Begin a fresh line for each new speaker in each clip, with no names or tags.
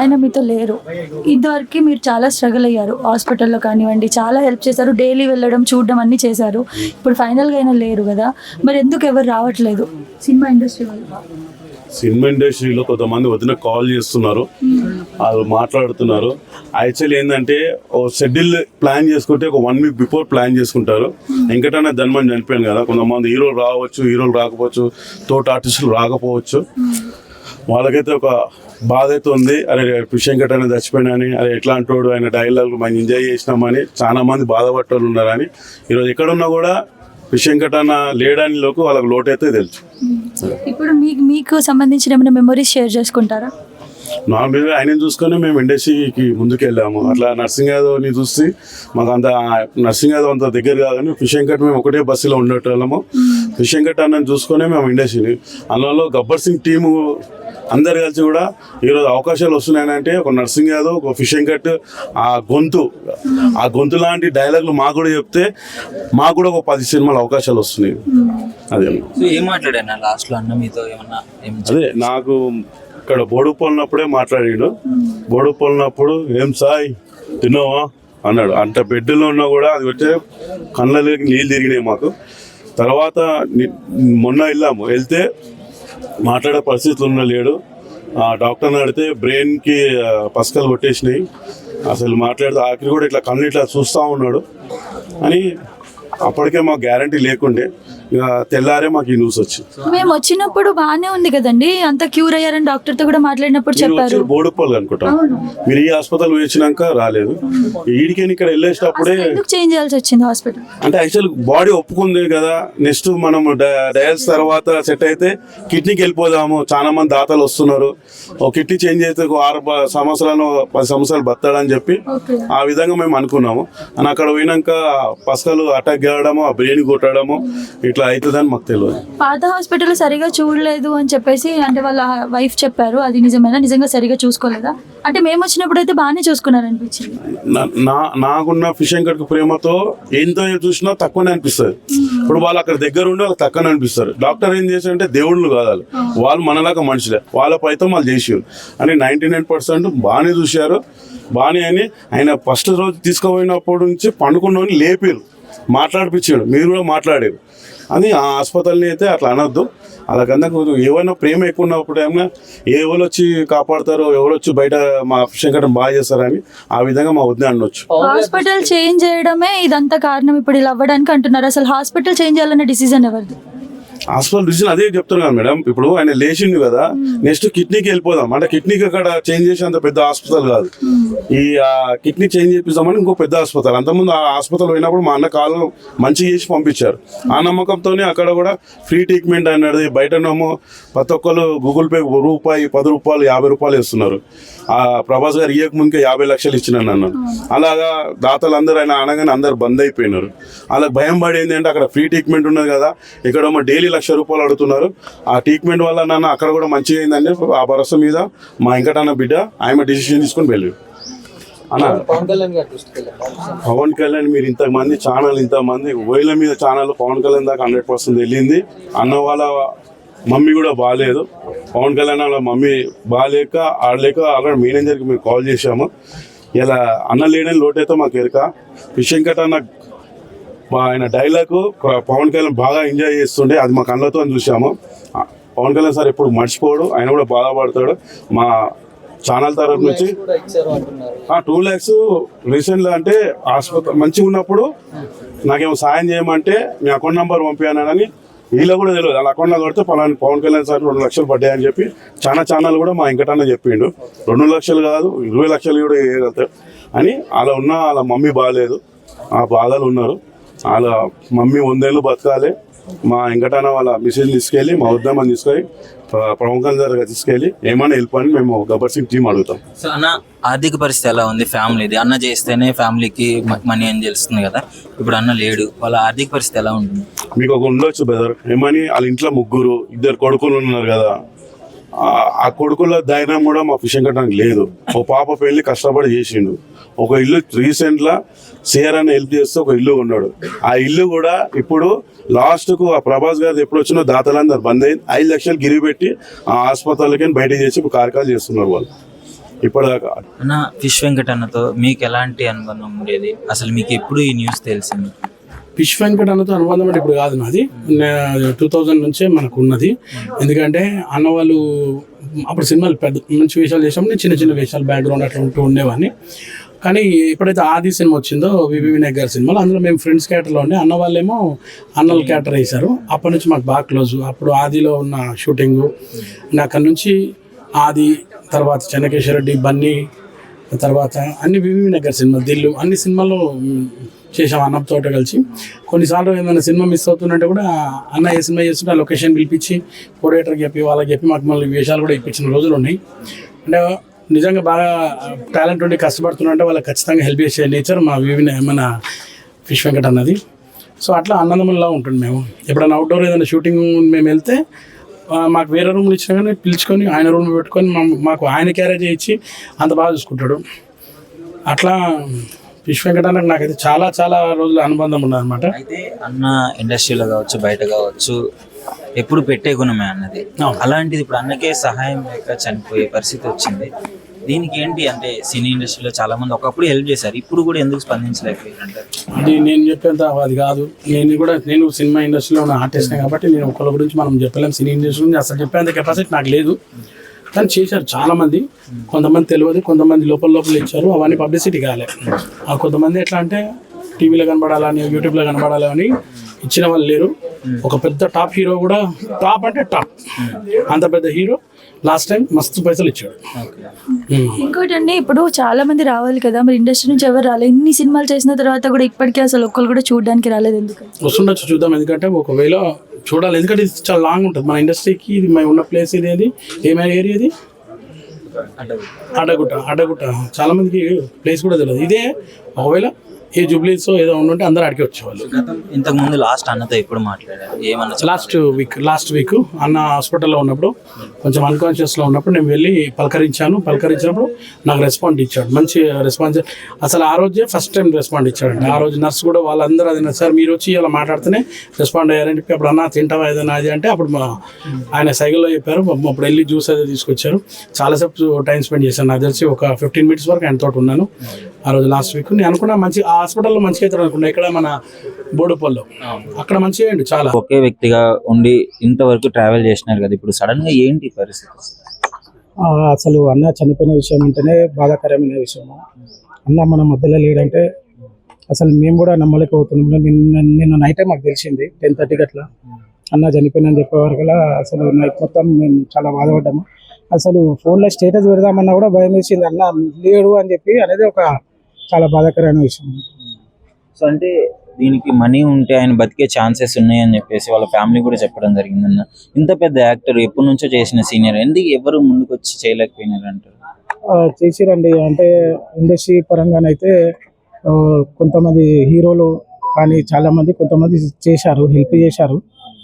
ఆయన మీతో లేరు. ఇదివరకు మీరు చాలా స్ట్రగుల్ అయ్యారు. హాస్పిటల్లో కానివ్వండి చాలా హెల్ప్ చేశారు. డైలీ వెళ్ళడం చూడడం అన్నీ చేశారు. ఇప్పుడు ఫైనల్గా అయినా లేరు కదా. మరి ఎందుకు ఎవరు రావట్లేదు? సినిమా ఇండస్ట్రీ వాళ్ళు.
సినిమా ఇండస్ట్రీలో కొంతమంది వదిన కాల్ చేస్తున్నారు. వాళ్ళు మాట్లాడుతున్నారు. యాక్చువల్లీ ఏంటంటే ఓ షెడ్యూల్ ప్లాన్ చేసుకుంటే ఒక వన్ వీక్ బిఫోర్ ప్లాన్ చేసుకుంటారు. వెంకటన్న ధన్మని చనిపోయాను కదా. కొంతమంది హీరోలు రావచ్చు హీరోలు రాకపోవచ్చు తోట ఆర్టిస్టులు రాకపోవచ్చు. వాళ్ళకైతే ఒక బాధ అయితే ఉంది అరే పుష్యంకట్ అనేది చచ్చిపోయినని అరే ఎట్లాంటి వాడు ఆయన డైలాగ్ మనం ఎంజాయ్ చేసినామని చాలా మంది బాధపడ్డోళ్ళు ఉన్నారని. ఈరోజు ఎక్కడున్నా కూడా పుష్యంకట్ అన్న లేడని లోకు వాళ్ళకి లోటు అయితే తెలుసు
ఇప్పుడు మీకు మీకు సంబంధించిన ఏమైనా మెమరీస్ షేర్ చేసుకుంటారా?
నార్మల్గా ఆయన చూసుకొని మేము ఇండస్ట్రీకి ముందుకు వెళ్ళాము అట్లా నర్సింగ్ యాదవ్ని చూసి మాకు అంత నర్సింగ్ యాదవ్ అంత దగ్గర కాదని ఫిషంకట్ మేము ఒకటే బస్సులో ఉండేటోళ్ళము. ఫిషంకట్ అన్నని చూసుకొని మేము ఇండస్ట్రీని అందులో గబ్బర్ సింగ్ టీము అందరు కలిసి కూడా ఈరోజు అవకాశాలు వస్తున్నాయంటే ఒక నర్సింగ్ యాదవ్ ఒక ఫిషింగ్ కట్ ఆ గొంతు ఆ గొంతు లాంటి డైలాగులు మాకు కూడా చెప్తే మాకు కూడా ఒక పది సినిమాలు అవకాశాలు వస్తున్నాయి. అదే
ఏం మాట్లాడాను లాస్ట్లో అన్న మీతో ఏమన్నా
అదే నాకు ఇక్కడ బోడుపల్లినప్పుడే మాట్లాడాడు. బోడుపల్లినప్పుడు ఏం సాయ్ తిన్నావా? అన్నాడు. అంత బెడ్లో ఉన్నా కూడా అది వచ్చే కళ్ళలోకి నీళ్ళు తిరిగినాయి మాకు. తర్వాత మొన్న వెళ్ళాము. వెళ్తే మాట్లాడే పరిస్థితులు ఉన్న లేడు. ఆ డాక్టర్ని అడిగితే బ్రెయిన్కి పసకలు కొట్టేసినాయి. అసలు మాట్లాడితే ఆఖరి కూడా ఇట్లా కళ్ళు ఇట్లా చూస్తూ ఉన్నాడు. అని అప్పటికే మాకు గ్యారంటీ లేకుండే తెల్లారే మాకు ఈ న్యూస్ వచ్చింది.
మేము వచ్చినప్పుడు బాగానే ఉంది కదండి. అంత క్యూర్ అయ్యారని డాక్టర్తో కూడా మాట్లాడినప్పుడు చెప్పారు.
బోడుపల్లి అనుకుంటా. మీరు ఈ హాస్పిటల్ వచ్చినాక రాలేదు. ఈడికి ఇక్కడ వెళ్ళేటప్పుడే
ఎందుకు చేంజ్ చేయాల్సి వచ్చింది హాస్పిటల్
అంటే యాక్చువల్ బాడీ ఒప్పుకుంది కదా. నెక్స్ట్ మనం డయల్స్ తర్వాత సెట్ అయితే కిడ్నీకి వెళ్ళిపోదాము. చాలా మంది దాతలు వస్తున్నారు. ఒక కిడ్నీ చేంజ్ అయితే ఆరు సంవత్సరాలు పది సంవత్సరాలు బతాడని చెప్పి ఆ విధంగా మేము అనుకున్నాము. అని అక్కడ పోయినాక పసకలు అటాక్ చేయడము ఆ బ్రెయిన్ కొట్టడము ఇట్లా అవుతుందని మాకు తెలియదు
పాత హాస్పిటల్ సరిగా చూడలేదు అని చెప్పేసి అంటే వాళ్ళ వైఫ్ చెప్పారు అది నిజమేనా? నిజంగా సరిగా చూసుకోలేదా? అంటే మేము వచ్చినప్పుడు అయితే బాగానే చూసుకున్నారు అనిపించింది
నా- నాకున్న ఫిషింగ్ కట్కు ప్రేమతో ఎంత చూసినా తక్కువనే అనిపిస్తుంది. ఇప్పుడు వాళ్ళు అక్కడ దగ్గర ఉండి వాళ్ళకి తక్కువనే అనిపిస్తారు డాక్టర్ ఏం చేశారంటే దేవుళ్ళు కాదు వాళ్ళు వాళ్ళు మనలాగా మనుషులే. వాళ్ళ పైతో వాళ్ళు చేసారు. అని నైంటీ నైన్ పర్సెంట్ బాగానే చూశారు. బాగానే అని ఆయన ఫస్ట్ రోజు తీసుకుపోయినప్పటి నుంచి పండుకున్న లేపారు. మాట్లాడిపించాడు. మీరు కూడా మాట్లాడారు. అని ఆ ఆసుపత్రిని అయితే అట్లా అనొద్దు. అలాగన్నా కొంచెం ఏమైనా ప్రేమ ఎక్కువ ఉన్నప్పుడు ఏమైనా ఎవరు వచ్చి కాపాడతారో ఎవరు వచ్చి బయట మా శంకరం బాగా చేస్తారని ఆ విధంగా మా వద్ద అనొచ్చు.
హాస్పిటల్ చేంజ్ చేయడమే ఇదంతా కారణం. ఇప్పుడు ఇలా అవ్వడానికి అంటున్నారు. అసలు హాస్పిటల్ చేంజ్ చేయాలనే డిసిజన్ ఎవరిది?
హాస్పిటల్ డిసిజన్ అదే చెప్తున్నాను మేడం. ఇప్పుడు ఆయన లేచిండు కదా నెక్స్ట్ కిడ్నీకి వెళ్ళిపోదాం. అంటే కిడ్నీకి అక్కడ చేంజ్ చేసేంత పెద్ద హాస్పిటల్ కాదు. ఈ ఆ, కిడ్నీ చేంజ్ చేపిస్తామని ఇంకో పెద్ద హాస్పిటల్. అంతకుముందు ఆ హాస్పిటల్ పోయినప్పుడు మా అన్న కాలు మంచిగా చేసి పంపించారు. ఆ నమ్మకంతోనే అక్కడ కూడా ఫ్రీ ట్రీట్మెంట్ అన్నది బయటనేమో ప్రతి ఒక్కరు గూగుల్ పే రూపాయి పది రూపాయలు యాభై రూపాయలు ఇస్తున్నారు ఆ ప్రభాస్ గారు ఇయ్యక ముందుకే యాభై లక్షలు ఇచ్చినాను అన్నాను అలాగా దాతలు అందరూ ఆయన అనగానే అందరు బంద్ అయిపోయినారు. అలా భయం పడి ఏంటంటే అక్కడ ఫ్రీ ట్రీట్మెంట్ ఉన్నది కదా ఇక్కడ డైలీ లక్ష రూపాయలు అడుగుతున్నారు. ఆ ట్రీట్మెంట్ వల్ల నాన్న అక్కడ కూడా మంచిగా అయిందండి. ఆ భరోసా మీద మా ఇంకటన్న బిడ్డ ఆయన డిసిషన్ తీసుకొని వెళ్ళాడు. అన్న
పవన్ కళ్యాణ్
మీరు ఇంతమంది ఛానల్ ఇంతమంది ఓయిల మీద ఛానల్ పవన్ కళ్యాణ్ దాకా హండ్రెడ్ పర్సెంట్ వెళ్ళింది. అన్న వాళ్ళ మమ్మీ కూడా బాగాలేదు పవన్ కళ్యాణ్ వాళ్ళ మమ్మీ బాగాలేక ఆడలేక అక్కడ మేనేజర్కి మేము కాల్ చేశాము. ఇలా అన్న లేడని లోటైతే మాకు ఎరక. ఫిషింగ్ కట్ అన్న మా ఆయన డైలాగ్ పవన్ కళ్యాణ్ బాగా ఎంజాయ్ చేస్తుండే. అది మా కళ్ళతో చూసాము. పవన్ కళ్యాణ్ సార్ ఎప్పుడు మర్చిపోడు. ఆయన కూడా బాధపడతాడు మా ఛానల్ తరఫు నుంచి టూ ల్యాక్స్ రీసెంట్గా అంటే ఆసుపత్రి మంచిగా ఉన్నప్పుడు నాకేమో సాయం చేయమంటే మీ అకౌంట్ నెంబర్ పంపించానని వీళ్ళ కూడా తెలియదు. వాళ్ళ అకౌంట్లో కొడితే పలానా పవన్ కళ్యాణ్ సార్ రెండు లక్షలు పడ్డాయని చెప్పి చాలా ఛానల్ కూడా మా ఇంకటన్న చెప్పిండు. రెండు లక్షలు కాదు ఇరవై లక్షలు కూడా వేయగలుగుతారు అని అలా ఉన్న వాళ్ళ మమ్మీ బాగాలేదు. ఆ బాధలు ఉన్నారు. వాళ్ళ మమ్మీ వందేళ్ళు బతకాలి. మా వెంకటన్న వాళ్ళ మిసేజ్ తీసుకెళ్ళి మా ఉద్యమం తీసుకొని ప్ర- ప్రముఖ దగ్గర తీసుకెళ్ళి ఏమైనా వెళ్ళిపోయి మేము గబ్బర్ సింగ్ టీం అడుగుతాం.
సో అన్న ఆర్థిక పరిస్థితి ఎలా ఉంది? ఫ్యామిలీది. అన్న చేస్తేనే ఫ్యామిలీకి మనీ అని తెలుస్తుంది కదా. ఇప్పుడు అన్న లేడు. వాళ్ళ ఆర్థిక పరిస్థితి ఎలా ఉంటుంది?
మీకు ఒక ఉండొచ్చు బ్రదర్ ఏమని? వాళ్ళ ఇంట్లో ముగ్గురు ఇద్దరు కొడుకులు ఉన్నారు కదా. ఆ- కొడుకుల ధైర్యం కూడా మా ఫిషింగ్ కట్టడానికి లేదు. ఓ పాప పెళ్ళి కష్టపడి చేసిండు. ఒక ఇల్లు రీసెంట్ లా సిఆర్ అని హెల్ప్ చేస్తే ఒక ఇల్లు ఉన్నాడు ఆ ఇల్లు కూడా ఇప్పుడు లాస్ట్కు ఆ ప్రభాస్ గారు ఎప్పుడు వచ్చినా దాతలందరూ బంద్ అయింది ఐదు లక్షలు గిరి పెట్టి ఆ ఆసుపత్రులకి బయట చేసి ఇప్పుడు కార్యక్రమాలు చేస్తున్నారు వాళ్ళు. ఇప్పటిదాకా.
అన్న ఫిష్ వెంకట్ అన్నతో మీకు ఎలాంటి అనుబంధం ఉండేది? అసలు మీకు ఎప్పుడు ఈ న్యూస్ తెలిసింది?
ఫిష్ వెంకట్ అన్నతో అనుబంధం అంటే ఇప్పుడు కాదు నాది. టూ థౌజండ్ నుంచే మనకు ఉన్నది. ఎందుకంటే అన్న వాళ్ళు అప్పుడు సినిమాలు పెద్ద మంచి వేషాలు చేసాము నేను చిన్న చిన్న వేషాలు బ్యాక్గ్రౌండ్ అట్లా ఉంటూ ఉండేవాడిని. కానీ ఎప్పుడైతే ఆది సినిమా వచ్చిందో వివి వినాయక్ గారి సినిమాలో అందులో మేము ఫ్రెండ్స్ క్యాటర్లో ఉండే. అన్న వాళ్ళేమో అన్నలు క్యాటర్ వేశారు అప్పటి నుంచి మాకు బాగా క్లోజ్ అప్పుడు ఆదిలో ఉన్న షూటింగ్ అక్కడి నుంచి ఆది తర్వాత చెన్నకేశ్వర రెడ్డి బన్నీ తర్వాత అన్ని వివి నగర్ సినిమా దిల్లు అన్ని సినిమాల్లో చేసాం అన్నతో కలిసి. కొన్నిసార్లు ఏమైనా సినిమా మిస్ అవుతుందంటే కూడా అన్న ఏ సినిమా చేస్తుంటే ఆ లొకేషన్ పిలిపించి కోడేటర్కి చెప్పి వాళ్ళకి చెప్పి మాకు మళ్ళీ వేషాలు కూడా ఇప్పించిన రోజులు ఉన్నాయి. అంటే నిజంగా బాగా టాలెంట్ ఉండి కష్టపడుతున్నంటే వాళ్ళకి ఖచ్చితంగా హెల్ప్ చేసే నేచర్ మా వివిన మన ఫిష్ వెంకట అన్నది. సో అట్లా అన్నదమ్ములా ఉంటుంది మేము. ఎప్పుడైనా అవుట్డోర్ ఏదైనా షూటింగ్ మేము వెళ్తే మాకు వేరే రూమ్లు ఇచ్చినా కానీ పిలుచుకొని ఆయన రూమ్ పెట్టుకొని మాకు ఆయన క్యారేజ్ ఇచ్చి అంత బాగా చూసుకుంటాడు. అట్లా ఫిష్ వెంకటానికి నాకైతే చాలా చాలా రోజుల అనుబంధం ఉన్నదన్నమాట.
అయితే అన్న ఇండస్ట్రీలో కావచ్చు బయట కావచ్చు ఎప్పుడు పెట్టే గుణమే అన్నది. అలాంటిది ఇప్పుడు అన్నకే సహాయం లేక చనిపోయే పరిస్థితి వచ్చింది. దీనికి ఏంటి అంటే సినీ ఇండస్ట్రీలో చాలా మంది ఒకప్పుడు హెల్ప్ చేశారు ఇప్పుడు కూడా ఎందుకు
అది నేను చెప్పేంత అది కాదు. నేను కూడా నేను సినిమా ఇండస్ట్రీలో ఉన్న ఆర్టిస్ట్నే కాబట్టి నేను ఒకళ్ళ గురించి మనం చెప్పలేం. సినీ ఇండస్ట్రీ గురించి అసలు చెప్పేంత కెపాసిటీ నాకు లేదు. కానీ చేశారు చాలా మంది కొంతమంది తెలియదు కొంతమంది లోపల లోపల ఇచ్చారు అవన్నీ పబ్లిసిటీ కాలే. ఆ కొంతమంది ఎట్లా అంటే టీవీలో కనబడాలని యూట్యూబ్లో కనబడాలని ఇచ్చిన వాళ్ళు లేరు. ఒక పెద్ద టాప్ హీరో కూడా టాప్ అంటే టాప్. అంత పెద్ద హీరో లాస్ట్ టైం మస్తు పైసలు ఇచ్చాడు.
ఇంకోటి అండి ఇప్పుడు చాలా మంది రావాలి కదా మరి ఇండస్ట్రీ నుంచి ఎవరు రాలేదు ఇన్ని సినిమాలు చేసిన తర్వాత కూడా ఇప్పటికీ అసలు ఒక్కరు కూడా చూడడానికి రాలేదు ఎందుకు?
వస్తుండొచ్చు చూద్దాం. ఎందుకంటే ఒకవేళ చూడాలి. ఎందుకంటే ఇది చాలా లాంగ్ ఉంటుంది. మన ఇండస్ట్రీకి ఇది మేము ఉన్న ప్లేస్ ఇది ఏది? ఏమైనా ఏరియా ఇది? అడ్డగుట్ట. అడ్డగుట్ట చాలా మందికి ప్లేస్ కూడా తెలియదు. ఇదే ఒకవేళ ఏ జూబ్లీస్ ఏదో ఉండుంటే అందరూ అడిగి వచ్చేవాళ్ళు.
గతం ఇంతకు ముందు లాస్ట్ అన్నతో ఎప్పుడు మాట్లాడారు? ఏమన్నా
లాస్ట్ వీక్ లాస్ట్ వీక్ అన్న హాస్పిటల్లో ఉన్నప్పుడు కొంచెం అన్కాన్షియస్లో ఉన్నప్పుడు నేను వెళ్ళి పలకరించాను. పలకరించినప్పుడు నాకు రెస్పాండ్ ఇచ్చాడు. మంచి రెస్పాన్స్ అసలు ఆ రోజే ఫస్ట్ టైం రెస్పాండ్ ఇచ్చాడు ఆ రోజు నర్స్ కూడా వాళ్ళందరూ అది సార్ మీరు వచ్చి ఇలా మాట్లాడితేనే రెస్పాండ్ అయ్యారని చెప్పి అప్పుడు అన్న తింటావా ఏదైనా అది అంటే అప్పుడు మా ఆయన సైకిల్లో చెప్పారు. పాపం అప్పుడు వెళ్ళి జ్యూస్ అది తీసుకొచ్చారు. చాలాసేపు టైం స్పెండ్ చేశాను. నాకు తెలిసి ఒక ఫిఫ్టీన్ మినిట్స్ వరకు ఆయన తోటి ఉన్నాను. ఆ రోజు లాస్ట్ వీక్ నేను అనుకున్నా మంచి ఆ హాస్పిటల్లో మంచిగా అవుతాడు అనుకున్నా ఇక్కడ మన బోడుపల్లో అక్కడ మంచిగా అయ్యిండు చాలా.
ఒకే వ్యక్తిగా ఉండి ఇంతవరకు ట్రావెల్ చేసినారు కదా ఇప్పుడు సడన్గా ఏంటి పరిస్థితి?
ఆ, అసలు అన్న చనిపోయిన విషయం అంటేనే బాధాకరమైన విషయం. అన్న మన మధ్యలో లేడంటే అసలు మేము కూడా నమ్మలేకపోతున్నాం. నిన్న నిన్న నైటే మాకు తెలిసింది టెన్ థర్టీకి అట్లా. అన్న చనిపోయినని చెప్పేవారు కదా అసలు నైట్ మొత్తం మేము చాలా బాధపడ్డాము. అసలు ఫోన్లో స్టేటస్ పెడదామన్నా కూడా భయం వేసింది. అన్న లేడు అని చెప్పి అనేది ఒక చాలా బాధాకరమైన విషయం.
సో అంటే దీనికి మనీ ఉంటే ఆయన బతికే ఛాన్సెస్ ఉన్నాయని చెప్పేసి వాళ్ళ ఫ్యామిలీ కూడా చెప్పడం జరిగిందన్న. ఇంత పెద్ద యాక్టర్ ఎప్పటి నుంచో చేసిన సీనియర్ ఎందుకు ఎవరు ముందుకు వచ్చి చేయలేకపోయినారు అంటారు?
చేసిరండి. అంటే ఇండస్ట్రీ పరంగానైతే కొంతమంది హీరోలు కానీ చాలా మంది కొంతమంది చేశారు హెల్ప్ చేశారు.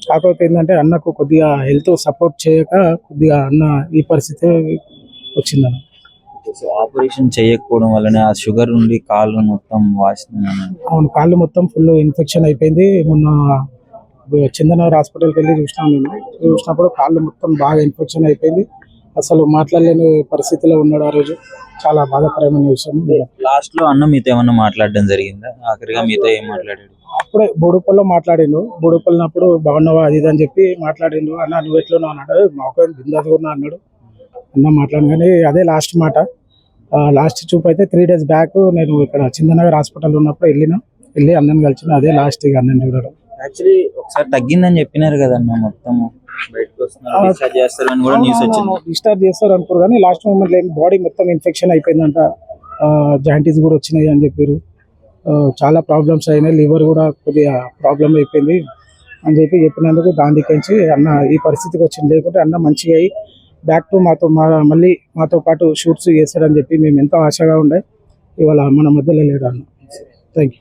కాకపోతే ఏంటంటే అన్నకు కొద్దిగా హెల్త్ సపోర్ట్ చేయక కొద్దిగా అన్న ఈ పరిస్థితి వచ్చిందన్న.
సో ఆపరేషన్ చేయకపోవడం వల్లనే ఆ షుగర్ ఉండి కాళ్ళు మొత్తం వాసిన
అవును కాళ్ళు మొత్తం ఫుల్ ఇన్ఫెక్షన్ అయిపోయింది. మొన్న చందనగర్ హాస్పిటల్కి వెళ్ళి చూసినాం మేము చూసినప్పుడు కాళ్ళు మొత్తం బాగా ఇన్ఫెక్షన్ అయిపోయింది. అసలు మాట్లాడలేని పరిస్థితిలో ఉన్నాడు ఆ రోజు. చాలా బాధాకరమైన విషయం.
లాస్ట్లో అన్న మీతో ఏమన్నా మాట్లాడడం జరిగిందా? ఆఖరిగా మీతో ఏం మాట్లాడాడు?
అప్పుడే బోడుపల్లో మాట్లాడిండు. బోడుపల్లినప్పుడు బాగున్నావా? అది ఇది అని చెప్పి మాట్లాడిండు. అన్న నువ్వు ఎట్లున్నావు? అన్నాడు. మాకు బిందాస్ ఉన్నా అన్నాడు. అన్న మాట్లాడు కానీ అదే లాస్ట్ మాట. లాస్ట్ చూపు అయితే త్రీ డేస్ బ్యాక్ నేను ఇక్కడ చిందనగర్ హాస్పిటల్ ఉన్నప్పుడు వెళ్ళిన. వెళ్ళి అన్నని కలిసిన అదే లాస్ట్ ఇక అన్నని చూడడం.
యాక్చువల్లీ ఒకసారి తగ్గిందని చెప్పినారు కదన్న మొత్తం
డిశ్చార్జ్ చేస్తారు అనుకోరు కానీ లాస్ట్ మూమెంట్ ఏం బాడీ మొత్తం ఇన్ఫెక్షన్ అయిపోయిందంట. జాయింటీస్ కూడా వచ్చినాయి అని చెప్పారు. చాలా ప్రాబ్లమ్స్ అయినాయి లివర్ కూడా కొద్దిగా ప్రాబ్లం అయిపోయింది అని చెప్పి చెప్పినందుకు దాని నుంచి అన్న ఈ పరిస్థితికి వచ్చింది. లేకుంటే అన్న మంచిగా అయ్యి బ్యాక్ టు మాతో మా మళ్ళీ మాతో పాటు షూట్స్ చేస్తాడని చెప్పి మేము ఎంతో ఆశగా ఉండే. ఇవాళ మన మధ్యలో లేడు అన్న. Thank you